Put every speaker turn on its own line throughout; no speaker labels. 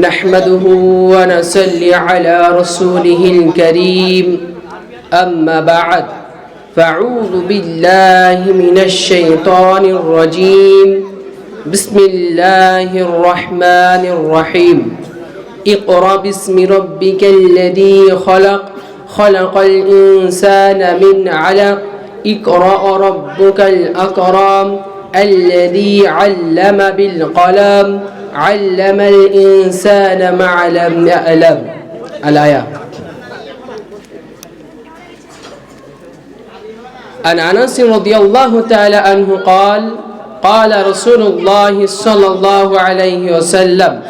نحمده ونصلي على رسوله الكريم. أما بعد فأعوذ بالله من الشيطان الرجيم. بسم الله الرحمن الرحيم. اقرأ باسم ربك الذي خلق. خلق الإنسان من علق. اقرأ ربك الأكرم الذي علم بالقلم. علم الإنسان ما لم يعلم الآية عن أنس رضي الله تعالى عنه قال قال رسول الله صلى الله عليه وسلم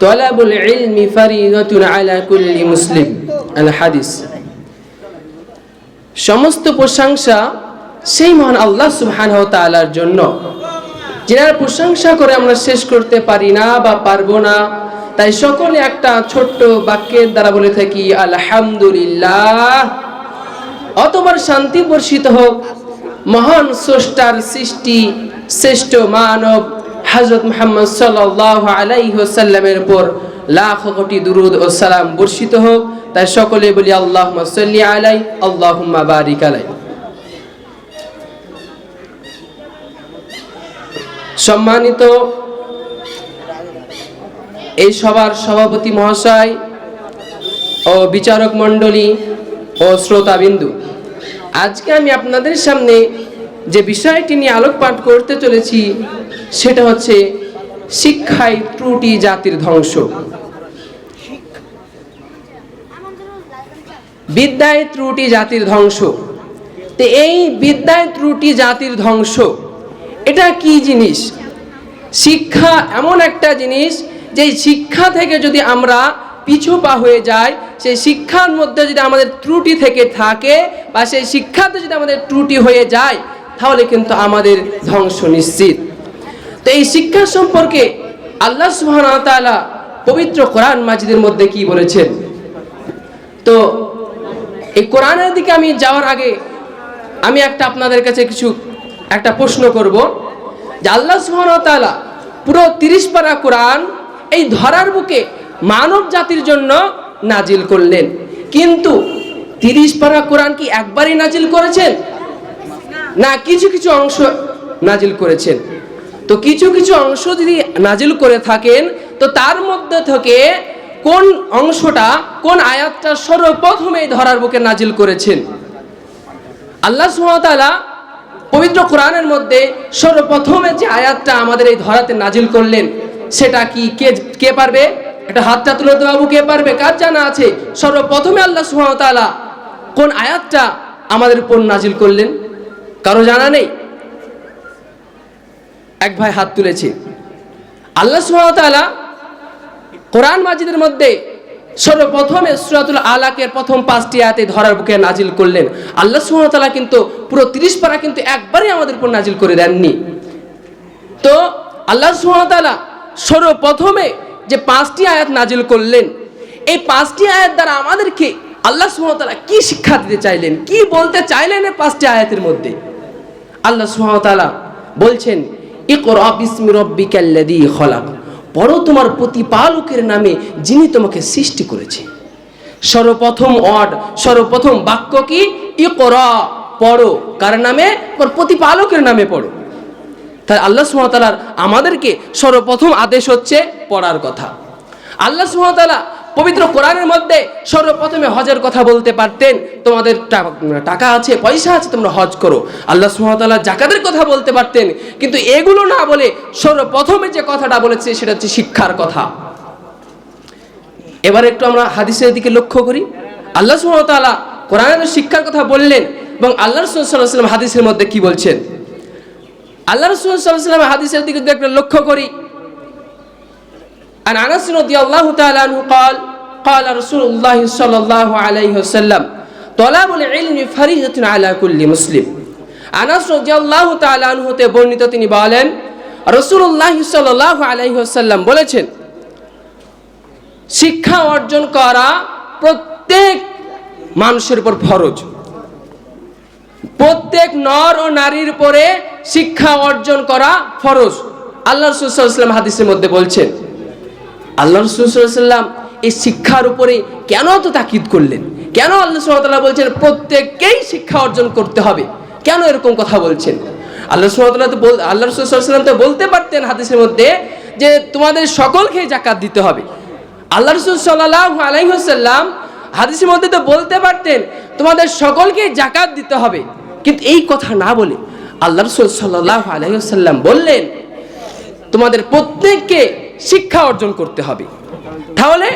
طلب العلم فريضة على كل مسلم الحديث সমস্ত প্রশংসা সেই মহান আল্লাহ সুবহানাহু ওয়া তাআলার জন্য যার প্রশংসা করে আমরা শেষ করতে পারি না বা পারব না, তাই সকলে একটা ছোট্ট বাক্যের দ্বারা বলে থাকি, আলহামদুলিল্লাহ। অতবার শান্তি বর্ষিত হোক, মহান স্রষ্টার সৃষ্টি, শ্রেষ্ঠ মানব হজরত মোহাম্মদ সাল্লাহ আলাইসাল্লামের উপর লাখ কোটি দুরুদ ও সালাম বর্ষিত হোক, তাই সকলে বলি আল্লাহ সাল্লি আলাই আল্লাহ বারিক আলাই। সম্মানিত এই সবার সভাপতি মহাশয় ও বিচারক মণ্ডলী ও শ্রোতাবিন্দু, আজকে আমি আপনাদের সামনে যে বিষয়টি নিয়ে আলোকপাত করতে চলেছি, সেটা হচ্ছে শিক্ষায় ত্রুটি জাতির ধ্বংস। বিদ্যায় ত্রুটি জাতির ধ্বংস। তো এই বিদ্যায় ত্রুটি জাতির ধ্বংস এটা কি জিনিস? শিক্ষা এমন একটা জিনিস যে শিক্ষা থেকে যদি আমরা পিছু পা হয়ে যাই, সেই শিক্ষার মধ্যে যদি আমাদের ত্রুটি থেকে থাকে বা সেই শিক্ষাতে যদি আমাদের ত্রুটি হয়ে যায়, তাহলে কিন্তু আমাদের ধ্বংস নিশ্চিত। তো এই শিক্ষা সম্পর্কে আল্লাহ সুবহান তাআলা পবিত্র কোরআন মাজিদের মধ্যে কি বলেছেন? তো এই কোরআনের দিকে আমি যাওয়ার আগে আমি একটা আপনাদের কাছে কিছু একটা প্রশ্ন করব যে আল্লাহ সুবহান তাআলা পুরো তিরিশ পারা কোরআন এই ধরার বুকে মানব জাতির জন্য নাজিল করলেন। কিন্তু তিরিশ পারা কোরআন কি একবারই নাজিল করেছেন? না, কিছু কিছু অংশ নাজিল করেছেন। তো কিছু কিছু অংশ যদি নাজিল করে থাকেন, তো তার মধ্যে থেকে কোন অংশটা, কোন আয়াতটা সর্বপ্রথমে ধরার বুকে নাজিল করেছেন? আল্লাহ সুহামতালা পবিত্র কোরআনের মধ্যে সর্বপ্রথমে যে আয়াতটা আমাদের এই ধরাতে নাজিল করলেন, সেটা কি কে কে পারবে? একটা হাতটা তুলে দেওয়া বাবু, কে পারবে? কার জানা আছে? সর্বপ্রথমে আল্লাহ সুহামতালা কোন আয়াতটা আমাদের উপর নাজিল করলেন? কারও জানা নেই? এক ভাই হাত তুলেছে। আল্লাহ সুহামতালা কোরআন মাজিদের মধ্যে সর্বপ্রথমে সুরাতুল আলাকের প্রথম পাঁচটি আয়াতে ধরার বুকে নাজিল করলেন। আল্লাহ সুহামতালা কিন্তু পুরো তিরিশ পারা কিন্তু একবারই আমাদের উপর নাজিল করে দেননি। তো আল্লাহ সুহামতালা সর্বপ্রথমে যে পাঁচটি আয়াত নাজিল করলেন, এই পাঁচটি আয়াত দ্বারা আমাদেরকে আল্লাহ সুহামতালা কি শিক্ষা দিতে চাইলেন, কি বলতে চাইলেন এই পাঁচটি আয়াতের মধ্যে? আল্লাহ সুহামতালা বলছেন, ইকরা বিসমি রব্বিকাল্লাযী খলাক। পড়ো তোমার প্রতিপালকের নামে যিনি তোমাকে সৃষ্টি করেছে। সর্বপ্রথম অড সর্বপ্রথম বাক্য কি? ই করা পড়ো। কার নামে? প্রতিপালকের নামে পড়ো। তাই আল্লাহ সুমতালার আমাদেরকে সর্বপ্রথম আদেশ হচ্ছে পড়ার কথা। আল্লাহ সুমতালা পবিত্র কোরআনের মধ্যে সর্বপ্রথমে হজের কথা বলতে পারতেন। তোমাদের টাকা আছে, পয়সা আছে, তোমরা হজ করো। আল্লাহ সুমতাল্লাহ জাকাতের কথা বলতে পারতেন। কিন্তু এগুলো না বলে সর্বপ্রথমে যে কথাটা বলেছে, সেটা হচ্ছে শিক্ষার কথা। এবার একটু আমরা হাদিসের দিকে লক্ষ্য করি। আল্লাহ সুমতাল্লাহ কোরআনের শিক্ষার কথা বললেন এবং আল্লাহ রসুল্লাহাম হাদিসের মধ্যে কি বলছেন? আল্লাহ রসুল্লাহাম হাদিসের দিকে একটা লক্ষ্য করি عن انس رضي الله تعالى عنه قال قال رسول الله صلى الله عليه وسلم طلب العلم فريضة على كل مسلم আনাস রাদিয়াল্লাহু তাআলা আনহু হতে বর্ণিত তিনি বলেন রাসূলুল্লাহ সাল্লাল্লাহু আলাইহি ওয়াসাল্লাম বলেছেন শিক্ষা অর্জন করা প্রত্যেক মানুষের উপর ফরজ প্রত্যেক নর ও নারীর উপরে শিক্ষা অর্জন করা ফরজ আল্লাহ রসুল হাদিসের মধ্যে বলছেন আল্লাহ রসুল্লাম এই শিক্ষার উপরে কেন তো তাকিদ করলেন? কেন আল্লাহ সুমতাল্লাহ বলছেন, প্রত্যেককেই শিক্ষা অর্জন করতে হবে কেন এরকম কথা বলছেন? আল্লাহ সুমতাল্লাহ তো বল, আল্লাহ রসুল্লাম তো বলতে পারতেন হাদিসের মধ্যে যে তোমাদের সকলকে জাকাত দিতে হবে। আল্লাহ রসুল সাল্লাহ আলাইসাল্লাম হাদিসের মধ্যে তো বলতে পারতেন, তোমাদের সকলকে জাকাত দিতে হবে কিন্তু এই কথা না বলে আল্লাহ রসুল সাল্লাহ আলাইসাল্লাম বললেন, তোমাদের প্রত্যেককে শিক্ষা অর্জন করতে হবে। তাহলে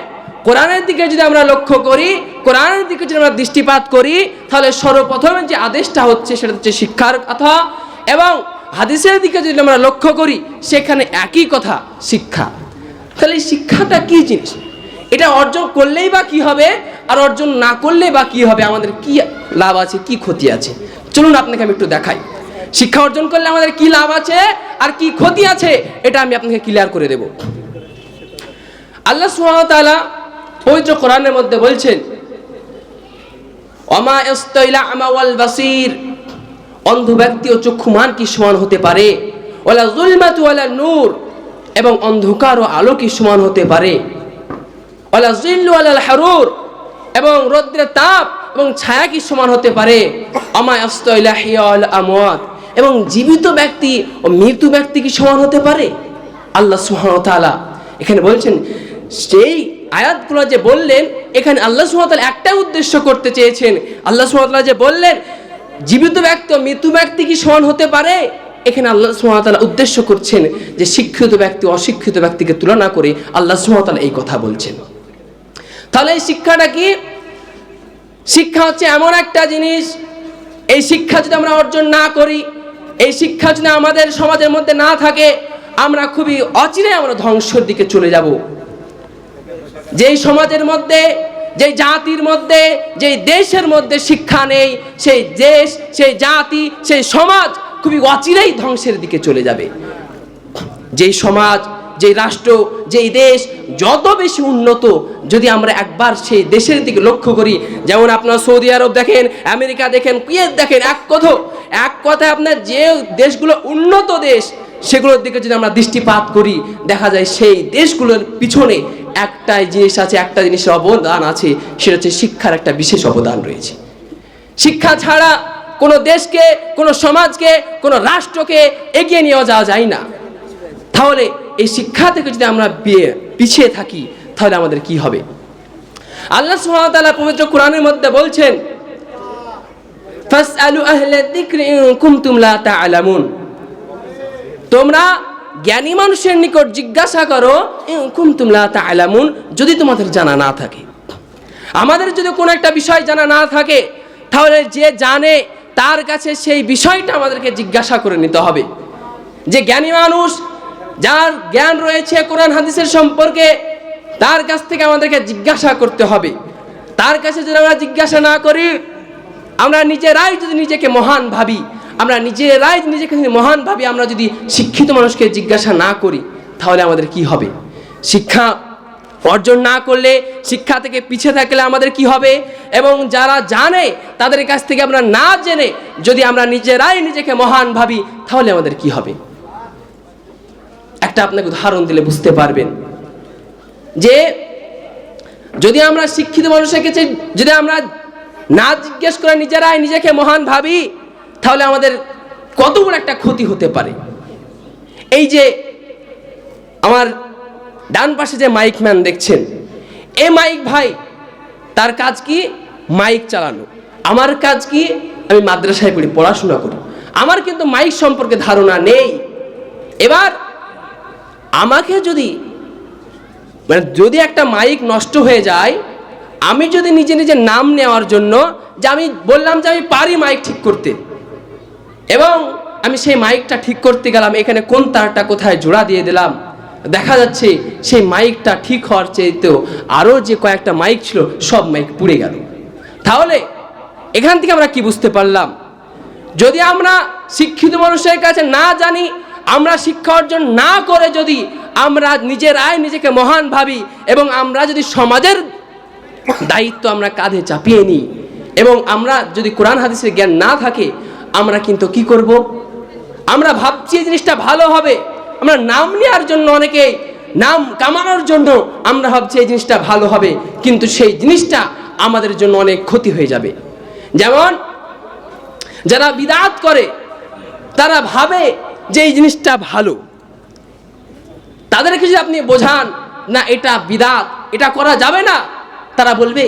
কোরআনের দিকে যদি আমরা লক্ষ্য করি, কোরআনের দিকে যদি আমরা দৃষ্টিপাত করি, তাহলে সর্বপ্রথমে যে আদেশটা হচ্ছে সেটা হচ্ছে শিক্ষার কথা এবং হাদিসের দিকে যদি আমরা লক্ষ্য করি, সেখানে একই কথা, শিক্ষা। তাহলে শিক্ষাটা কি জিনিস? এটা অর্জন করলেই বা কি হবে আর অর্জন না করলে বা কি হবে? আমাদের কি লাভ আছে, কি ক্ষতি আছে? চলুন আপনাকে আমি একটু দেখাই। শিক্ষা অর্জন করলে আমাদের কি লাভ আছে আর কি ক্ষতি আছে, এটা আমি আপনাকে ক্লিয়ার করে দেব। আল্লাহ সুহামতালা পবিত্র কোরআনের মধ্যে বলছেন অমা ইস্তাইলা আমা ওয়াল বাসির অন্ধ ব্যক্তি ও চক্ষুমান কি সমান হতে পারে? ওলা জুলমাতু ওয়ালা নূর এবং অন্ধকার ও আলো কি সমান হতে পারে? ওলা জিল্লু আলাল হারুর এবং রৌদ্রের তাপ এবং ছায়া কি সমান হতে পারে? আমায় আস্তইলা হিয়াল আমওয়াত এবং জীবিত ব্যক্তি ও মৃত্যু ব্যক্তি কি সমান হতে পারে? আল্লাহ তাআলা এখানে বলছেন সেই আয়াতগুলো যে বললেন, এখানে আল্লাহ তাআলা একটা উদ্দেশ্য করতে চেয়েছেন। আল্লাহ তাআলা যে বললেন, জীবিত ব্যক্তি ও মৃত্যু ব্যক্তি কি সমান হতে পারে? এখানে আল্লাহ তাআলা উদ্দেশ্য করছেন যে শিক্ষিত ব্যক্তি অশিক্ষিত ব্যক্তিকে তুলনা করে আল্লাহ তাআলা এই কথা বলছেন। তাহলে এই শিক্ষাটা কি? শিক্ষা হচ্ছে এমন একটা জিনিস, এই শিক্ষা যদি আমরা অর্জন না করি এই শিক্ষা যদি আমাদের সমাজের মধ্যে না থাকে, আমরা খুবই অচিরে আমরা ধ্বংসের দিকে চলে যাব। যেই সমাজের মধ্যে যে জাতির মধ্যে যে দেশের মধ্যে শিক্ষা নেই, সেই দেশ, সেই জাতি, সেই সমাজ খুবই অচিরেই ধ্বংসের দিকে চলে যাবে। যেই সমাজ যেই রাষ্ট্র যেই দেশ যত বেশি উন্নত যদি আমরা একবার সেই দেশের দিকে লক্ষ্য করি, যেমন আপনার সৌদি আরব দেখেন, আমেরিকা দেখেন, কুয়েত দেখেন, এক কথা এক কথায় আপনার যে দেশগুলো উন্নত দেশ, সেগুলোর দিকে যদি আমরা দৃষ্টিপাত করি, দেখা যায় সেই দেশগুলোর পিছনে একটাই জিনিস আছে, একটা জিনিসের অবদান আছে, সেটা হচ্ছে শিক্ষার একটা বিশেষ অবদান রয়েছে। শিক্ষা ছাড়া কোনো দেশকে, কোনো সমাজকে, কোনো রাষ্ট্রকে এগিয়ে নিয়ে যাওয়া যায় না। তাহলে এই শিক্ষা থেকে যদি আমরা পিছিয়ে থাকি, তাহলে আমাদের কি হবে? আল্লাহ তাআলা পবিত্র কোরআনের মধ্যে বলছেন তোমরা জ্ঞানী মানুষের নিকট জিজ্ঞাসা করো, ইন কুনতুম লা যদি তোমাদের জানা না থাকে। আমাদের যদি কোনো একটা বিষয় জানা না থাকে, তাহলে যে জানে, তার কাছে সেই বিষয়টা আমাদেরকে জিজ্ঞাসা করে নিতে হবে। যে জ্ঞানী মানুষ যার জ্ঞান রয়েছে কোরআন হাদিসের সম্পর্কে, তার কাছ থেকে আমাদেরকে জিজ্ঞাসা করতে হবে। তার কাছে যদি আমরা জিজ্ঞাসা না করি, আমরা নিজেরাই যদি নিজেকে মহান ভাবি, আমরা নিজেরাই নিজেকে মহান ভাবি, আমরা যদি শিক্ষিত মানুষকে জিজ্ঞাসা না করি, তাহলে আমাদের কি হবে? শিক্ষা অর্জন না করলে, শিক্ষা থেকে পিছিয়ে থাকলে আমাদের কি হবে? এবং যারা জানে, তাদের কাছ থেকে আমরা না জেনে যদি আমরা নিজেরাই নিজেকে মহান ভাবি, তাহলে আমাদের কি হবে? একটা আপনাকে উদাহরণ দিলে বুঝতে পারবেন। যে যদি আমরা শিক্ষিত মানুষের কাছে যদি আমরা না জিজ্ঞেস করে নিজেরাই নিজেকে মহান ভাবি, তাহলে আমাদের কত বড় একটা ক্ষতি হতে পারে। এই যে আমার ডান পাশে যে মাইক ম্যান দেখছেন, এ মাইক ভাই, তার কাজ কি? মাইক চালানো। আমার কাজ কি? আমি মাদ্রাসায় পড়ি, পড়াশোনা করি। আমার কিন্তু মাইক সম্পর্কে ধারণা নেই। এবার আমাকে যদি মানে যদি একটা মাইক নষ্ট হয়ে যায়, আমি যদি নিজে নিজে নাম নেওয়ার জন্য, যে আমি বললাম যে আমি পারি মাইক ঠিক করতে, এবং আমি সেই মাইকটা ঠিক করতে গেলাম, এখানে কোন তারটা কোথায় জোড়া দিয়ে দিলাম, দেখা যাচ্ছে সেই মাইকটা ঠিক হওয়ার চেয়েতেও আরও যে কয়েকটা মাইক ছিল, সব মাইক পুড়ে গেল। তাহলে এখান থেকে আমরা কি বুঝতে পারলাম? যদি আমরা শিক্ষিত মানুষের কাছে না জানি আমরা শিক্ষা অর্জন না করে যদি আমরা নিজের আয় নিজেকে মহান ভাবি এবং আমরা যদি সমাজের দায়িত্ব আমরা কাঁধে চাপিয়ে নিই এবং আমরা যদি কোরআন হাদিসের জ্ঞান না থাকে, আমরা কিন্তু কি করব? আমরা ভাবছি এই জিনিসটা ভালো হবে। আমরা নাম নেওয়ার জন্য অনেকে, নাম কামানোর জন্য আমরা ভাবছি এই জিনিসটা ভালো হবে। কিন্তু সেই জিনিসটা আমাদের জন্য অনেক ক্ষতি হয়ে যাবে। যেমন, যারা বিদাত করে, তারা ভাবে যে এই জিনিসটা ভালো, তাদেরকে যদি আপনি বোঝান, না, এটা বিদাত, এটা করা যাবে না, তারা বলবে,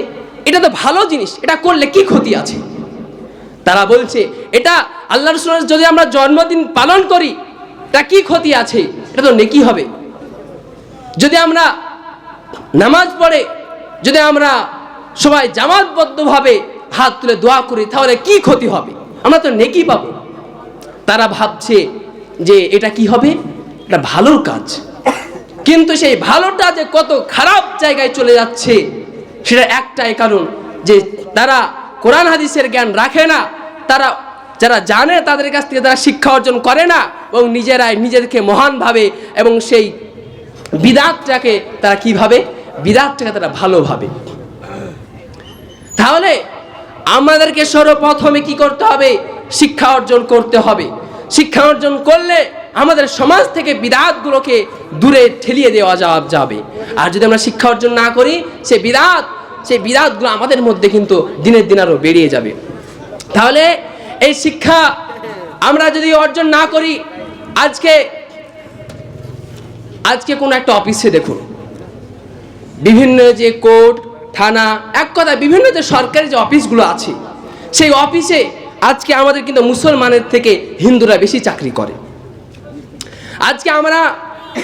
এটা তো ভালো জিনিস, এটা করলে কি ক্ষতি আছে? তারা বলছে, এটা আল্লাহ রসুলের যদি আমরা জন্মদিন পালন করি, তা কি ক্ষতি আছে? এটা তো নেকি হবে। যদি আমরা নামাজ পড়ে, যদি আমরা সবাই জামাতবদ্ধভাবে হাত তুলে দোয়া করি, তাহলে কি ক্ষতি হবে? আমরা তো নেকি পাবো। তারা ভাবছে যে এটা কি হবে? এটা ভালোর কাজ। কিন্তু সেই ভালোটা যে কত খারাপ জায়গায় চলে যাচ্ছে, সেটা একটাই কারণ যে তারা কোরআন হাদিসের জ্ঞান রাখে না, তারা যারা জানে তাদের কাছ থেকে তারা শিক্ষা অর্জন করে না, এবং নিজেরাই নিজেদেরকে মহানভাবে এবং সেই বিদাতটাকে তারা কীভাবে বিদাতটাকে তারা ভালোভাবে তাহলে আমাদেরকে সর্বপ্রথমে কি করতে হবে? শিক্ষা অর্জন করতে হবে। শিক্ষা অর্জন করলে আমাদের সমাজ থেকে বিদাতগুলোকে দূরে ঠেলিয়ে দেওয়া যাবে আর যদি আমরা শিক্ষা অর্জন না করি, সে বিদাত সেই বিদাতগুলো আমাদের মধ্যে কিন্তু দিনের দিন আরও বেরিয়ে যাবে। তাহলে এই শিক্ষা আমরা যদি অর্জন না করি, আজকে আজকে কোনো একটা অফিসে দেখুন। বিভিন্ন যে কোর্ট, থানা, এক কথা বিভিন্ন যে সরকারি যে অফিসগুলো আছে, সেই অফিসে আজকে আমাদের কিন্তু মুসলমানের থেকে হিন্দুরা বেশি চাকরি করে। আজকে আমরা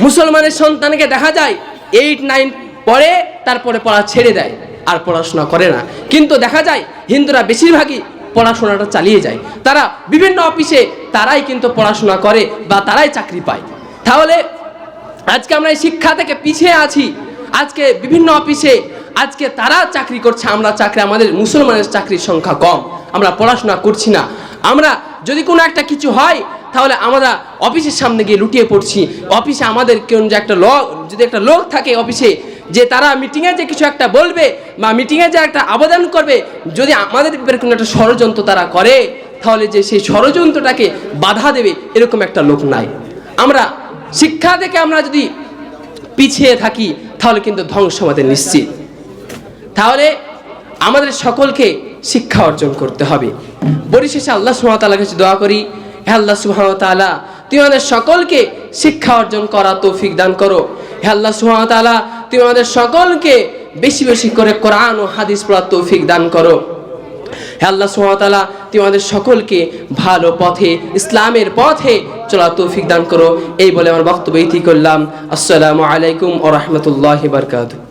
মুসলমানের সন্তানকে দেখা যায় এইট নাইন পড়ে, তারপরে পড়া ছেড়ে দেয়, আর পড়াশোনা করে না। কিন্তু দেখা যায়, হিন্দুরা বেশিরভাগই পড়াশোনাটা চালিয়ে যায়। তারা বিভিন্ন অফিসে তারাই কিন্তু পড়াশোনা করে বা তারাই চাকরি পায়। তাহলে আজকে আমরা এই শিক্ষা থেকে পিছিয়ে আছি। আজকে বিভিন্ন অফিসে আজকে তারা চাকরি করছে, আমরা চাকরি, আমাদের মুসলমানের চাকরির সংখ্যা কম। আমরা পড়াশোনা করছি না। আমরা যদি কোনো একটা কিছু হয়, তাহলে আমরা অফিসের সামনে গিয়ে লুটিয়ে পড়ছি। অফিসে আমাদের কেউ যে একটা লোক যদি একটা লোক থাকে অফিসে, যে তারা মিটিংয়ে যে কিছু একটা বলবে বা মিটিংয়ে যে একটা আবেদন করবে, যদি আমাদের কোনো একটা ষড়যন্ত্র তারা করে, তাহলে যে সেই ষড়যন্ত্রটাকে বাধা দেবে, এরকম একটা লোক নাই। আমরা শিক্ষা থেকে আমরা যদি পিছিয়ে থাকি, তাহলে কিন্তু ধ্বংস আমাদের নিশ্চিত। তাহলে আমাদের সকলকে শিক্ষা অর্জন করতে হবে। পরিশেষে আল্লাহ সুহামতাল্লাহ কাছে দোয়া করি, হে আল্লাহ সুহামতাল্লাহ তুমি আমাদের সকলকে শিক্ষা অর্জন করা তৌফিক দান করো। হে আল্লাহ সুহামতাল্লাহ তুমি আমাদের সকলকে বেশি বেশি করে কোরআন ও হাদিস পড়ার তৌফিক দান করো। হে আল্লাহ সুহামতাল্লাহ তুমি আমাদের সকলকে ভালো পথে, ইসলামের পথে চলা তৌফিক দান করো। এই বলে আমার বক্তব্য ইতি করলাম। আসসালামু আলাইকুম ও রহমতুল্লাহ বারকাতু